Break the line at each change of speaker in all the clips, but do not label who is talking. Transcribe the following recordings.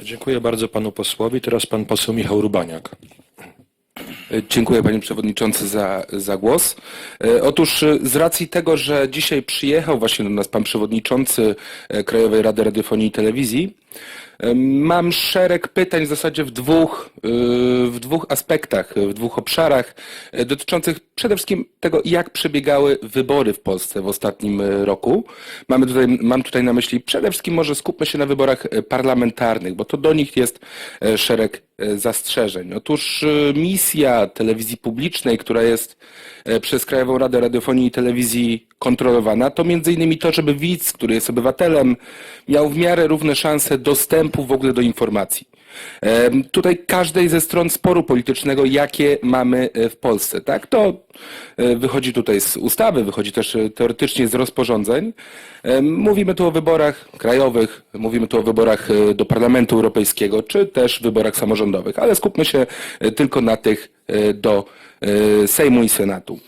Dziękuję bardzo panu posłowi. Teraz pan poseł Michał Rubaniak.
Dziękuję panie przewodniczący za, za głos. E, Otóż e, z racji tego, że dzisiaj przyjechał właśnie do nas pan przewodniczący e, Krajowej Rady Radiofonii i Telewizji, e, mam szereg pytań w zasadzie w dwóch, e, w dwóch aspektach, w dwóch obszarach e, dotyczących przede wszystkim tego, jak przebiegały wybory w Polsce w ostatnim e, roku. Mamy tutaj, mam tutaj na myśli przede wszystkim może skupmy się na wyborach e, parlamentarnych, bo to do nich jest szereg zastrzeżeń. Otóż misja telewizji publicznej, która jest przez Krajową Radę Radiofonii i Telewizji kontrolowana, to między innymi to, żeby widz, który jest obywatelem, miał w miarę równe szanse dostępu w ogóle do informacji. Tutaj każdej ze stron sporu politycznego, jakie mamy e, w Polsce, tak? To e, wychodzi tutaj z ustawy, wychodzi też e, teoretycznie z rozporządzeń. Mówimy tu o wyborach krajowych, mówimy tu o wyborach e, do Parlamentu Europejskiego, czy też wyborach samorządowych, ale skupmy się e, tylko na tych e, do e, Sejmu i Senatu.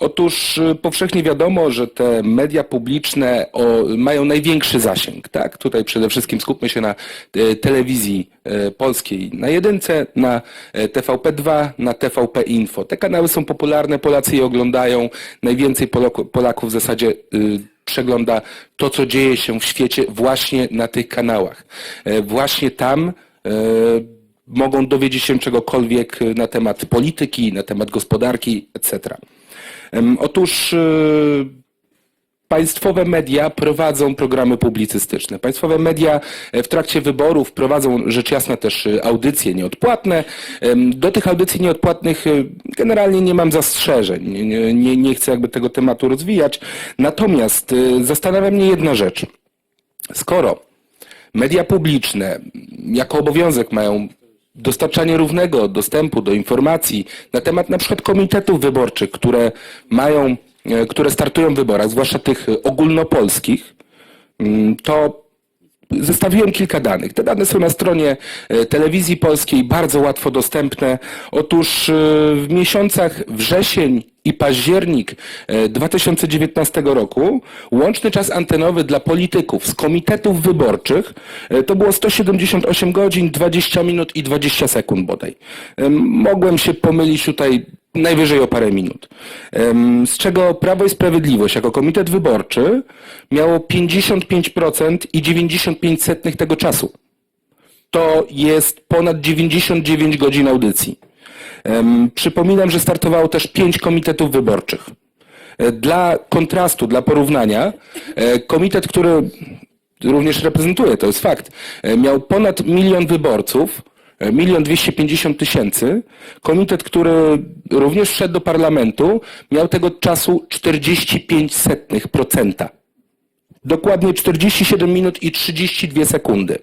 Otóż e, powszechnie wiadomo, że te media publiczne o, mają największy zasięg. Tak? Tutaj przede wszystkim skupmy się na e, telewizji polskiej na jedynce, na e, TVP2, na TVP Info. Te kanały są popularne, Polacy je oglądają. Najwięcej Polaków w zasadzie y, przegląda to, co dzieje się w świecie właśnie na tych kanałach. Właśnie tam mogą dowiedzieć się czegokolwiek na temat polityki, na temat gospodarki, etc. Otóż y, Państwowe media prowadzą programy publicystyczne. Państwowe media e, w trakcie wyborów prowadzą rzecz jasna też e, audycje nieodpłatne. Do tych audycji nieodpłatnych e, generalnie nie mam zastrzeżeń. Nie- Nie, chcę jakby tego tematu rozwijać. Natomiast zastanawia mnie jedna rzecz. Skoro media publiczne jako obowiązek mają dostarczanie równego dostępu do informacji na temat na przykład komitetów wyborczych, które mają, e, które startują w wyborach, zwłaszcza tych e, ogólnopolskich, mm, to Zestawiłem kilka danych. Te dane są na stronie e, telewizji polskiej, bardzo łatwo dostępne. Otóż w miesiącach wrzesień i październik e, 2019 roku łączny czas antenowy dla polityków z komitetów wyborczych e, to było 178 godzin, 20 minut i 20 sekund bodaj. Em, Mogłem się pomylić tutaj najwyżej o parę minut. Z czego Prawo i Sprawiedliwość jako komitet wyborczy miało 55% i 95 setnych tego czasu. To jest ponad 99 godzin audycji. Przypominam, że startowało też pięć komitetów wyborczych. E, Dla kontrastu, dla porównania, e, komitet, który również reprezentuję, to jest fakt, e, miał ponad milion wyborców, milion dwieście pięćdziesiąt tysięcy. Komitet, który również wszedł do parlamentu, miał tego czasu 45 setnych procenta. Dokładnie 47 minut i 32 sekundy.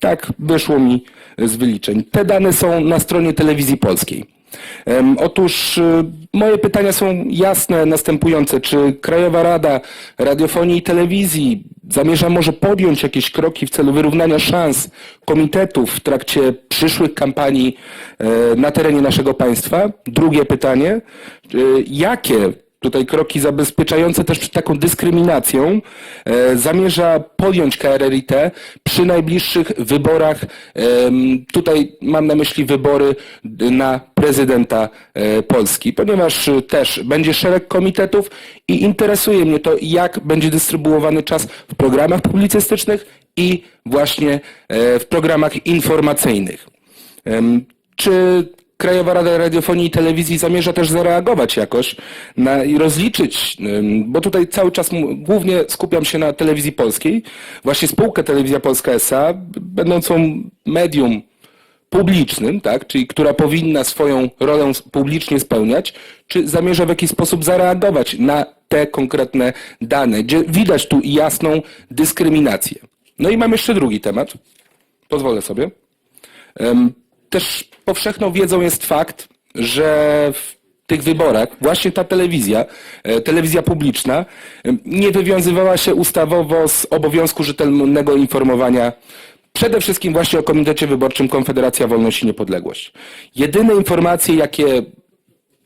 Tak wyszło mi z wyliczeń. Te dane są na stronie telewizji polskiej. Otóż y, moje pytania są jasne, następujące. Czy Krajowa Rada Radiofonii i Telewizji zamierza może podjąć jakieś kroki w celu wyrównania szans komitetów w trakcie przyszłych kampanii e, na terenie naszego państwa? Drugie pytanie. y, Jakie tutaj kroki zabezpieczające też przed taką dyskryminacją e, zamierza podjąć KRRiT przy najbliższych wyborach. Tutaj mam na myśli wybory na prezydenta e, Polski, ponieważ e, też będzie szereg komitetów i interesuje mnie to, jak będzie dystrybuowany czas w programach publicystycznych i właśnie w programach informacyjnych. Czy Krajowa Rada Radiofonii i Telewizji zamierza też zareagować jakoś na, i rozliczyć, bo tutaj cały czas głównie skupiam się na telewizji polskiej, właśnie spółkę Telewizja Polska S.A., będącą medium publicznym, tak, czyli która powinna swoją rolę publicznie spełniać, czy zamierza w jakiś sposób zareagować na te konkretne dane, gdzie widać tu jasną dyskryminację. No i mam jeszcze drugi temat. Pozwolę sobie. Też powszechną wiedzą jest fakt, że w tych wyborach właśnie ta telewizja, e, telewizja publiczna, em, nie wywiązywała się ustawowo z obowiązku rzetelnego informowania przede wszystkim właśnie o Komitecie Wyborczym Konfederacja Wolność i Niepodległość. Jedyne informacje, jakie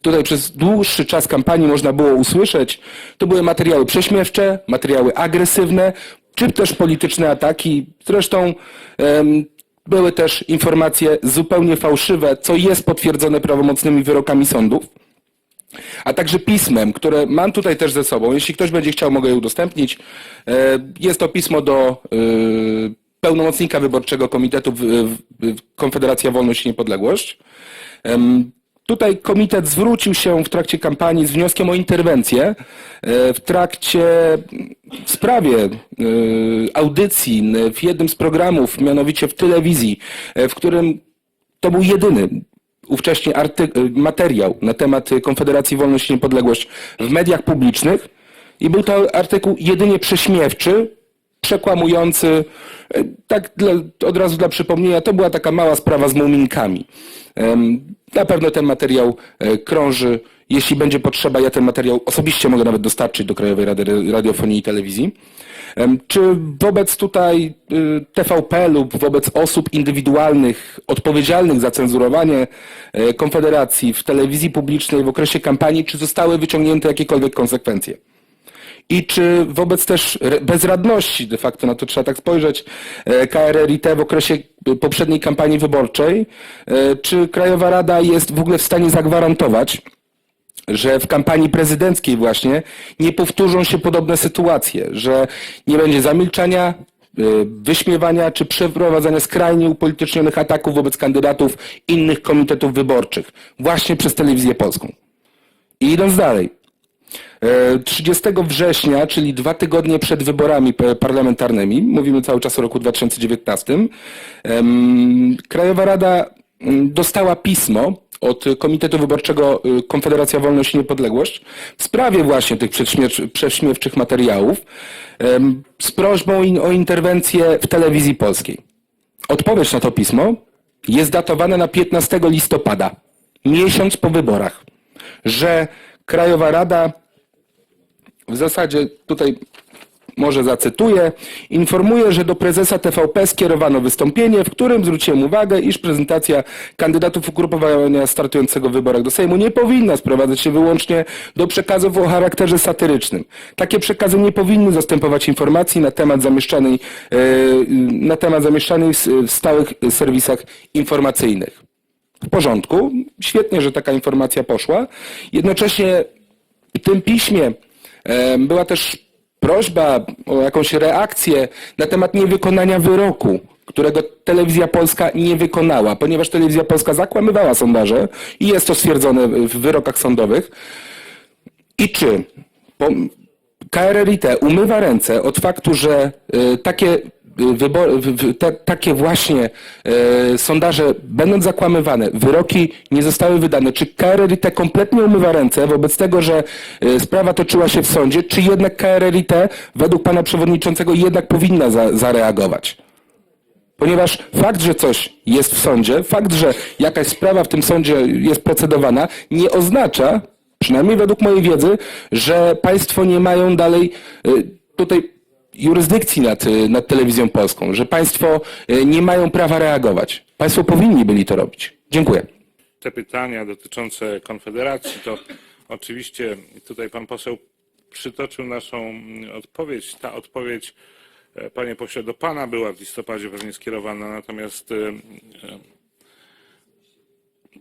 tutaj przez dłuższy czas kampanii można było usłyszeć, to były materiały prześmiewcze, materiały agresywne, czy też polityczne ataki. Zresztą były też informacje zupełnie fałszywe, co jest potwierdzone prawomocnymi wyrokami sądów a także pismem, które mam tutaj też ze sobą. Jeśli ktoś będzie chciał, mogę je udostępnić. E, Jest to pismo do e, pełnomocnika wyborczego Komitetu Konfederacja Wolność i Niepodległość. Tutaj komitet zwrócił się w trakcie kampanii z wnioskiem o interwencję e, w trakcie w sprawie e, audycji w jednym z programów, mianowicie w telewizji, e, w którym to był jedyny ówcześnie materiał na temat Konfederacji Wolność i Niepodległość w mediach publicznych i był to artykuł jedynie prześmiewczy, przekłamujący. Tak dla, od razu dla przypomnienia, to była taka mała sprawa z muminkami. Na pewno ten materiał e, krąży. Jeśli będzie potrzeba, ja ten materiał osobiście mogę nawet dostarczyć do Krajowej Rady Radiofonii i Telewizji. Czy wobec tutaj y, TVP lub wobec osób indywidualnych odpowiedzialnych za cenzurowanie e, Konfederacji w telewizji publicznej w okresie kampanii, czy zostały wyciągnięte jakiekolwiek konsekwencje? I czy wobec też bezradności, de facto na to trzeba tak spojrzeć, e, KRRiT w okresie poprzedniej kampanii wyborczej, e, czy Krajowa Rada jest w ogóle w stanie zagwarantować, że w kampanii prezydenckiej właśnie nie powtórzą się podobne sytuacje, że nie będzie zamilczania, y, wyśmiewania czy przeprowadzania skrajnie upolitycznionych ataków wobec kandydatów innych komitetów wyborczych właśnie przez telewizję polską. I idąc dalej. E, 30 września, czyli dwa tygodnie przed wyborami parlamentarnymi, mówimy cały czas o roku 2019, em, Krajowa Rada mm, dostała pismo od Komitetu Wyborczego y, Konfederacja Wolność i Niepodległość w sprawie właśnie tych prześmiewczych, materiałów z prośbą o interwencję w telewizji polskiej. Odpowiedź na to pismo jest datowana na 15 listopada, miesiąc po wyborach, że Krajowa Rada w zasadzie tutaj może zacytuję, informuje, że do prezesa TVP skierowano wystąpienie, w którym zwróciłem uwagę, iż prezentacja kandydatów ugrupowania startującego w wyborach do Sejmu nie powinna sprowadzać się wyłącznie do przekazów o charakterze satyrycznym. Takie przekazy nie powinny zastępować informacji na temat zamieszczanej, e, na temat zamieszczanej w stałych serwisach informacyjnych. W porządku, świetnie, że taka informacja poszła. Jednocześnie w tym piśmie była też prośba o jakąś reakcję na temat niewykonania wyroku, którego telewizja polska nie wykonała, ponieważ telewizja polska zakłamywała sondaże i jest to stwierdzone w wyrokach sądowych. I czy KRRiT umywa ręce od faktu, że y, takie y, wybor, w- w- te, takie właśnie y, sondaże będą zakłamywane, wyroki nie zostały wydane. Czy KRRiT kompletnie umywa ręce wobec tego, że y, sprawa toczyła się w sądzie, czy jednak KRRiT według pana przewodniczącego jednak powinna za, zareagować? Ponieważ fakt, że coś jest w sądzie, fakt, że jakaś sprawa w tym sądzie jest procedowana, nie oznacza, przynajmniej według mojej wiedzy, że państwo nie mają dalej y, tutaj jurysdykcji nad, y, nad telewizją polską, że państwo y, nie mają prawa reagować. Państwo powinni byli to robić. Dziękuję.
te pytania dotyczące Konfederacji, to oczywiście tutaj pan poseł przytoczył naszą mm, odpowiedź. Ta odpowiedź, e, panie pośle, do pana była w listopadzie pewnie skierowana, natomiast e,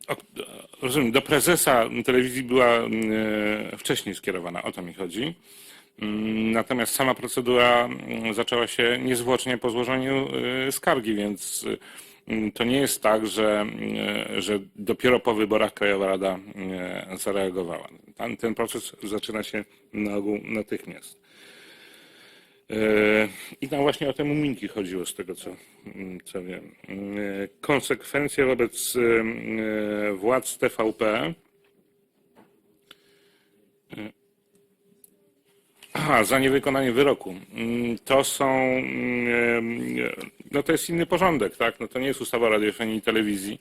e, rozumiem, do prezesa telewizji była mm, wcześniej skierowana, o to mi chodzi. Mm, Natomiast sama procedura mm, zaczęła się niezwłocznie po złożeniu y, skargi, więc y, to nie jest tak, że, y, że dopiero po wyborach Krajowa Rada zareagowała. Ten, ten proces zaczyna się na ogół natychmiast. I tam właśnie o te muminki chodziło z tego, co, mm, co wiem. Konsekwencje wobec władz TVP Aha, za niewykonanie wyroku. Mm, To są, mm, no to jest inny porządek, tak? No to nie jest ustawa o radiofonii i telewizji.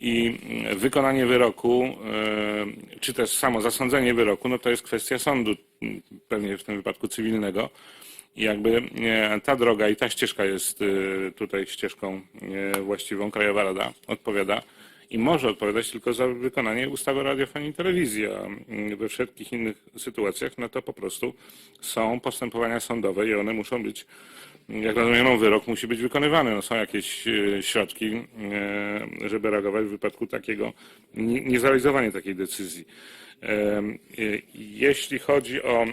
I mm, wykonanie wyroku, e, czy też samo zasądzenie wyroku, no to jest kwestia sądu, pewnie w tym wypadku cywilnego. I jakby e, ta droga i ta ścieżka jest e, tutaj ścieżką e, właściwą. Krajowa Rada odpowiada i może odpowiadać tylko za wykonanie ustawy o radiofonii i telewizji, a mm, we wszelkich innych sytuacjach no to po prostu są postępowania sądowe i one muszą być jak rozumiem, wyrok musi być wykonywany. No, są jakieś e, środki, e, żeby reagować w wypadku takiego nie- niezrealizowania takiej decyzji. E, Jeśli chodzi o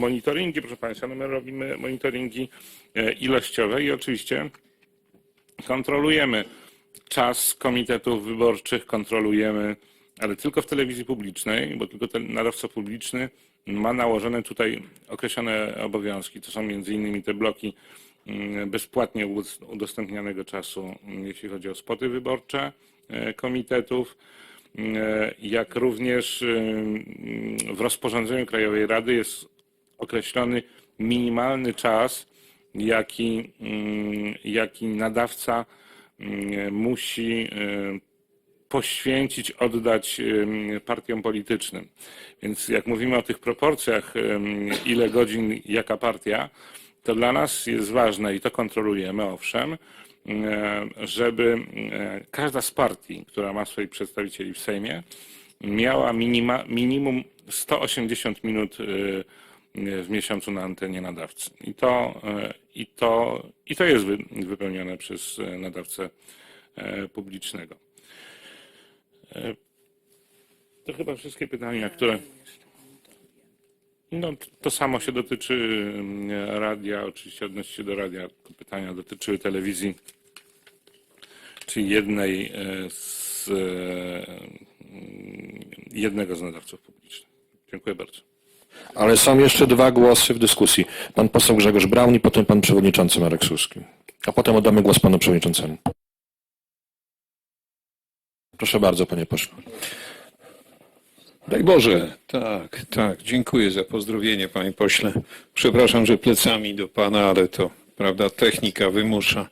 monitoringi, proszę Państwa, no my robimy monitoringi ilościowe i oczywiście kontrolujemy czas komitetów wyborczych, kontrolujemy, ale tylko w telewizji publicznej, bo tylko ten nadawca publiczny ma nałożone tutaj określone obowiązki. To są między innymi te bloki mm, bezpłatnie ud- udostępnianego czasu, mm, jeśli chodzi o spoty wyborcze e, komitetów, e, jak również mm, w rozporządzeniu Krajowej Rady jest określony minimalny czas, jaki, jaki nadawca musi y, poświęcić, oddać ym, partiom politycznym. Więc jak mówimy o tych proporcjach, ym, ile godzin jaka partia, to dla nas jest ważne i to kontrolujemy, owszem, y, żeby y, każda z partii, która ma swoich przedstawicieli w Sejmie, miała minima, minimum 180 minut y, w miesiącu na antenie nadawcy. I to, y, i to, i to jest wy, wypełnione przez y, nadawcę y, publicznego. To chyba wszystkie pytania, które. No, to samo się dotyczy y, radia, oczywiście odnosi się do radia. Pytania dotyczyły telewizji, czyli jednej z y, jednego z nadawców publicznych. Dziękuję bardzo.
Ale są jeszcze dwa głosy w dyskusji. Pan poseł Grzegorz Braun i potem pan przewodniczący Marek Suski. A potem oddamy głos panu przewodniczącemu. Proszę bardzo, panie pośle.
Daj Boże, tak, tak. Dziękuję za pozdrowienie, panie pośle. Przepraszam, że plecami do pana, ale to, prawda, technika wymusza.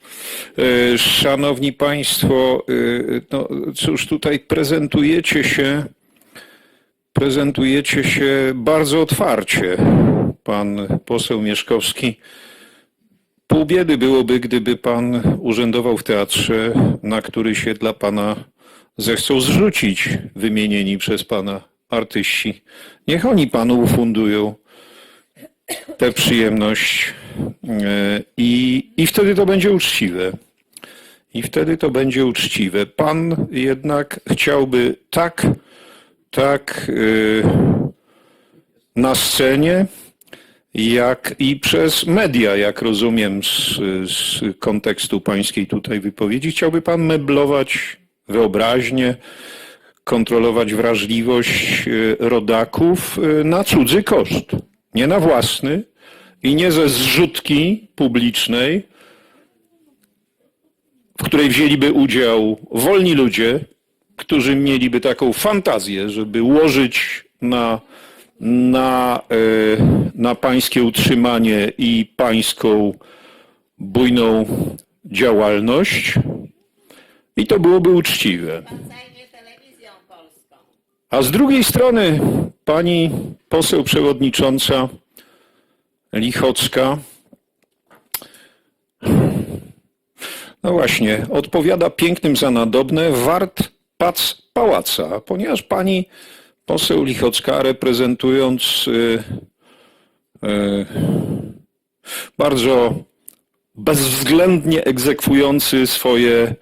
E, Szanowni państwo, e, no cóż, tutaj prezentujecie się, prezentujecie się bardzo otwarcie. Pan poseł Mieszkowski. Pół biedy byłoby, gdyby pan urzędował w teatrze, na który się dla pana zechcą zrzucić wymienieni przez pana artyści. Niech oni panu ufundują tę przyjemność e, i, i wtedy to będzie uczciwe. I wtedy to będzie uczciwe. Pan jednak chciałby tak, tak e, na scenie, jak i przez media, jak rozumiem z, z kontekstu pańskiej tutaj wypowiedzi, chciałby pan meblować wyobraźnię, kontrolować wrażliwość e, rodaków e, na cudzy koszt, nie na własny i nie ze zrzutki publicznej, w której wzięliby udział wolni ludzie, którzy mieliby taką fantazję, żeby łożyć na, na, e, na pańskie utrzymanie i pańską bujną działalność. I to byłoby uczciwe. A z drugiej strony pani poseł przewodnicząca Lichocka, no właśnie, odpowiada pięknym za nadobne, wart pac pałaca, ponieważ pani poseł Lichocka reprezentując y, y, bardzo bezwzględnie egzekwujący swoje,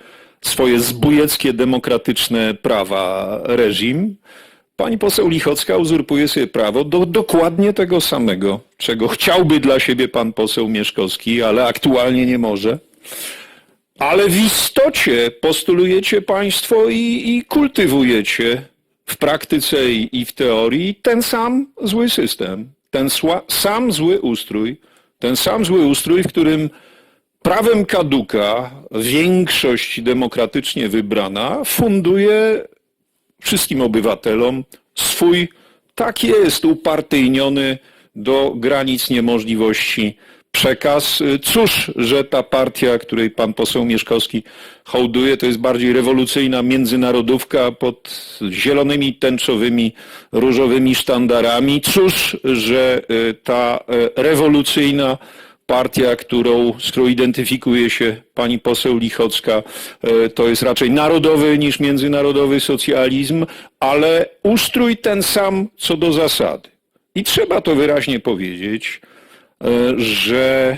swoje zbójeckie demokratyczne prawa reżim, pani poseł Lichocka uzurpuje sobie prawo do dokładnie tego samego, czego chciałby dla siebie pan poseł Mieszkowski, ale aktualnie nie może. Ale w istocie postulujecie państwo i, i kultywujecie w praktyce i, i w teorii ten sam zły system, ten sła, sam zły ustrój, ten sam zły ustrój, w którym prawem kaduka większość demokratycznie wybrana funduje wszystkim obywatelom swój, tak jest, upartyjniony do granic niemożliwości przekaz. Cóż, że ta partia, której pan poseł Mieszkowski hołduje, to jest bardziej rewolucyjna międzynarodówka pod zielonymi, tęczowymi, różowymi sztandarami. Cóż, że y, ta y, rewolucyjna partia, którą, z którą identyfikuje się pani poseł Lichocka, to jest raczej narodowy niż międzynarodowy socjalizm, ale ustrój ten sam co do zasady. I trzeba to wyraźnie powiedzieć, że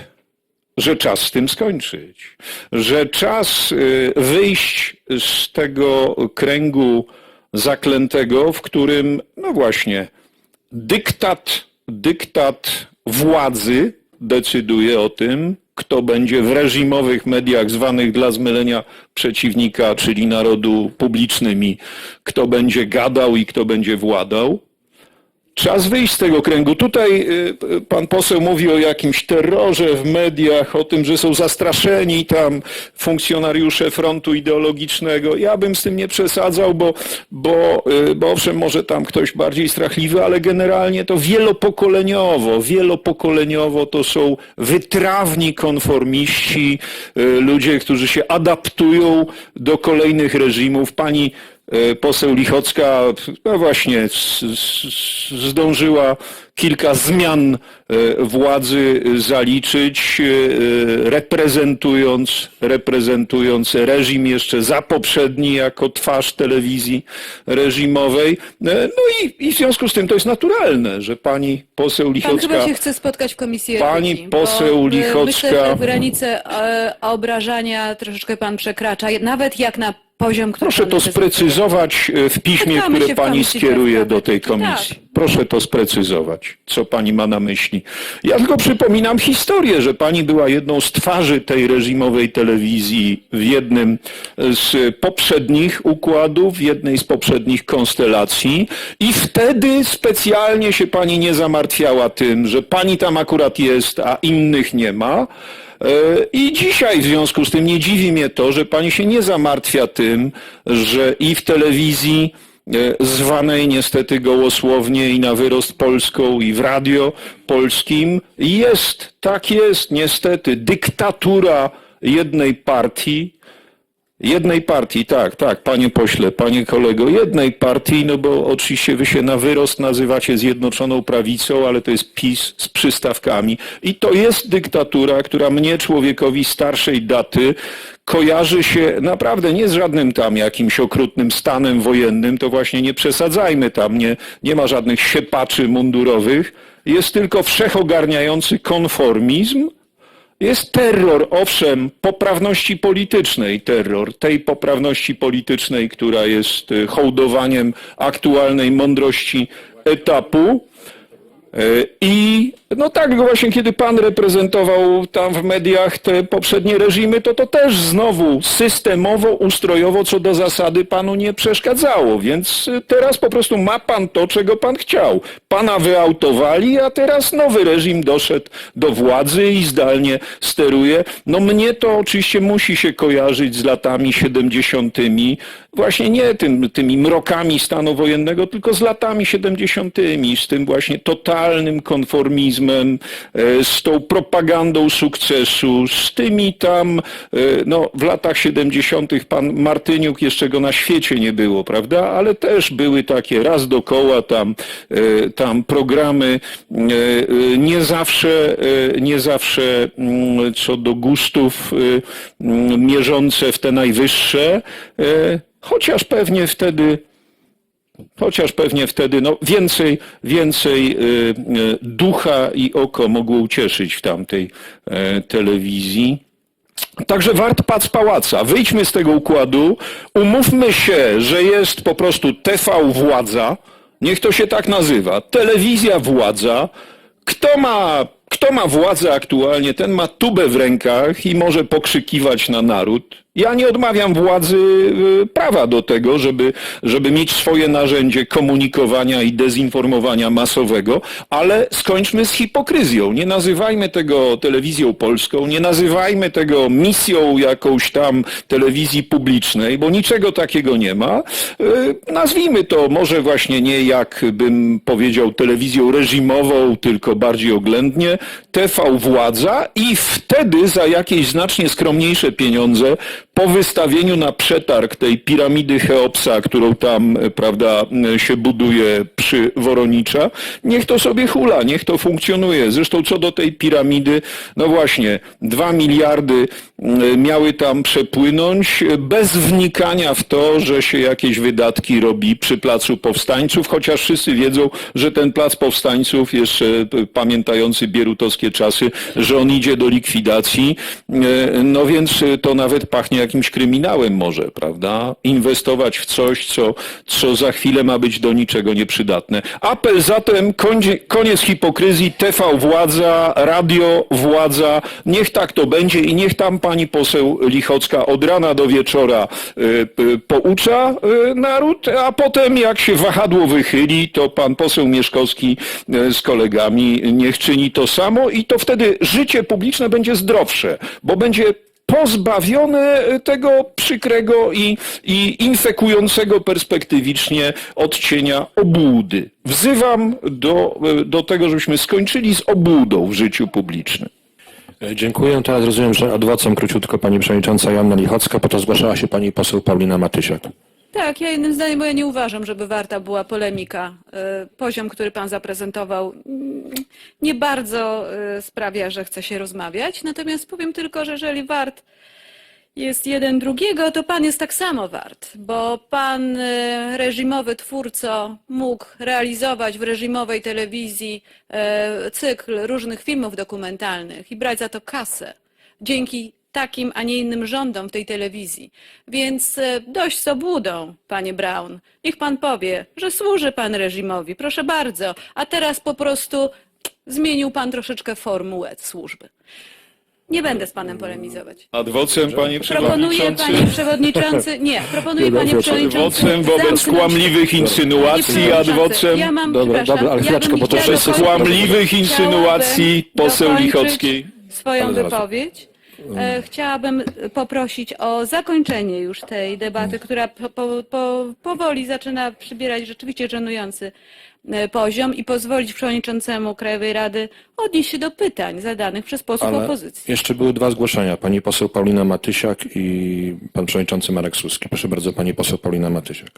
że czas z tym skończyć, że czas y, wyjść z tego kręgu zaklętego, w którym, no właśnie, dyktat, dyktat władzy decyduje o tym, kto będzie w reżimowych mediach zwanych dla zmylenia przeciwnika, czyli narodu publicznymi, kto będzie gadał i kto będzie władał. Czas wyjść z tego kręgu. Tutaj y, y, pan poseł mówi o jakimś terrorze w mediach, o tym, że są zastraszeni tam funkcjonariusze frontu ideologicznego. Ja bym z tym nie przesadzał, bo, bo, y, bo owszem, może tam ktoś bardziej strachliwy, ale generalnie to wielopokoleniowo, wielopokoleniowo to są wytrawni konformiści, ludzie, którzy się adaptują do kolejnych reżimów. Pani Poseł Lichocka, no właśnie, zdążyła kilka zmian e, władzy zaliczyć, e, reprezentując, reprezentując reżim jeszcze za poprzedni jako twarz telewizji reżimowej. E, No i, i w związku z tym to jest naturalne, że pani poseł
Pan
Lichocka...
chyba się chce spotkać w komisji
Pani
etyki,
poseł Lichocka-
Myślę, że granice e, obrażania troszeczkę pan przekracza, nawet jak na poziom, który
Proszę to sprecyzować e, w piśmie,
Spotkamy
które
w
pani
Komisji
skieruje do tej
tak.
komisji. Proszę to sprecyzować, co pani ma na myśli. Ja tylko przypominam historię, że pani była jedną z twarzy tej reżimowej telewizji w jednym z poprzednich układów, w jednej z poprzednich konstelacji i wtedy specjalnie się pani nie zamartwiała tym, że pani tam akurat jest, a innych nie ma. E, I dzisiaj w związku z tym nie dziwi mnie to, że pani się nie zamartwia tym, że i w telewizji e, zwanej niestety gołosłownie i na wyrost polską i w radio polskim jest, tak jest niestety, dyktatura jednej partii, Jednej partii, tak, tak, panie pośle, panie kolego, jednej partii, no bo oczywiście wy się na wyrost nazywacie Zjednoczoną Prawicą, ale to jest PiS z przystawkami. I to jest dyktatura, która mnie, człowiekowi starszej daty, kojarzy się naprawdę nie z żadnym tam jakimś okrutnym stanem wojennym, to właśnie nie przesadzajmy tam, nie, nie ma żadnych siepaczy mundurowych, jest tylko wszechogarniający konformizm, jest terror, owszem, poprawności politycznej, terror tej poprawności politycznej, która jest y, hołdowaniem aktualnej mądrości etapu. Y, I no tak, właśnie kiedy pan reprezentował tam w mediach te poprzednie reżimy, to to też znowu systemowo, ustrojowo co do zasady panu nie przeszkadzało, więc y, teraz po prostu ma pan to, czego pan chciał. Pana wyautowali, a teraz nowy reżim doszedł do władzy i zdalnie steruje. No mnie to oczywiście musi się kojarzyć z latami 70., właśnie nie tym, tymi mrokami stanu wojennego, tylko z latami 70., z tym właśnie totalnym konformizmem, e, z tą propagandą sukcesu, z tymi tam, e, no w latach 70. pan Martyniuk, jeszcze go na świecie nie było, prawda, ale też były takie raz dokoła tam, e, tam programy nie zawsze, nie zawsze mm, co do gustów mm, mierzące w te najwyższe, chociaż pewnie wtedy Chociaż pewnie wtedy no, więcej, więcej y, y, ducha i oko mogło ucieszyć w tamtej e, telewizji. Także wart pac pałaca. Wyjdźmy z tego układu, umówmy się, że jest po prostu TV władza, niech to się tak nazywa, telewizja władza. Kto ma, kto ma władzę aktualnie, ten ma tubę w rękach i może pokrzykiwać na naród. Ja nie odmawiam władzy y, prawa do tego, żeby, żeby mieć swoje narzędzie komunikowania i dezinformowania masowego, ale skończmy z hipokryzją. Nie nazywajmy tego telewizją polską, nie nazywajmy tego misją jakąś tam telewizji publicznej, bo niczego takiego nie ma. Y, Nazwijmy to może właśnie nie jak bym powiedział telewizją reżimową, tylko bardziej oględnie, TV władza i wtedy za jakieś znacznie skromniejsze pieniądze po wystawieniu na przetarg tej piramidy Cheopsa, którą tam, e, prawda, e, się buduje przy Woronicza, niech to sobie hula, niech to funkcjonuje. Zresztą co do tej piramidy, no właśnie, dwa miliardy e, miały tam przepłynąć bez wnikania w to, że się jakieś wydatki robi przy Placu Powstańców, chociaż wszyscy wiedzą, że ten Plac Powstańców, jeszcze pamiętający bierutowskie czasy, że on idzie do likwidacji, no więc to nawet pachnie jakimś kryminałem może, prawda? Inwestować w coś, co, co za chwilę ma być do niczego nieprzydatne. Apel zatem, koniec hipokryzji, TV władza, radio władza, niech tak to będzie i niech tam pani poseł Lichocka od rana do wieczora y, y, poucza y, naród, a potem jak się wahadło wychyli, to pan poseł Mieszkowski z kolegami niech czyni to samo i to wtedy życie publiczne będzie zdrowsze, bo będzie pozbawione tego przykrego i, i infekującego perspektywicznie odcienia obłudy. Wzywam do, do tego, żebyśmy skończyli z obłudą w życiu publicznym.
E, Dziękuję. Teraz rozumiem, że adwocem króciutko pani przewodnicząca Joanna Lichocka, po to zgłaszała się pani poseł Paulina Matysiak.
Tak, ja jednym zdaniem, bo ja nie uważam, żeby warta była polemika. Y, Poziom, który pan zaprezentował, nie bardzo y, sprawia, że chce się rozmawiać. Natomiast powiem tylko, że jeżeli wart jest jeden drugiego, to pan jest tak samo wart, bo pan y, reżimowy twórco mógł realizować w reżimowej telewizji y, cykl różnych filmów dokumentalnych i brać za to kasę. Dzięki takim, a nie innym rządom w tej telewizji. Więc e, dość z obłudą, panie Brown. Niech pan powie, że służy pan reżimowi, proszę bardzo, a teraz po prostu zmienił pan troszeczkę formułę służby. Nie będę z panem polemizować.
Adwocem, panie
Proponuję,
przewodniczący.
panie przewodniczący, nie, proponuję, panie przewodniczący,
Adwocem wobec
zamknąć-
kłamliwych
Panie
insynuacji,
przewodniczący,
adwocem
Ja mam,
Dobra,
przepraszam,
dobra, ale
ja
chwileczkę,
bym
bo to
chciała
wszyscy
dokończyć-
kłamliwych insynuacji poseł
dokończyć
Lichockiej.
Swoją wypowiedź. E, Chciałabym poprosić o zakończenie już tej debaty, która po, po, po, powoli zaczyna przybierać rzeczywiście żenujący e, poziom i pozwolić przewodniczącemu Krajowej Rady odnieść się do pytań zadanych przez posłów
Ale
opozycji.
jeszcze były dwa zgłoszenia. Pani poseł Paulina Matysiak i pan przewodniczący Marek Suski. Proszę bardzo, pani poseł Paulina Matysiak.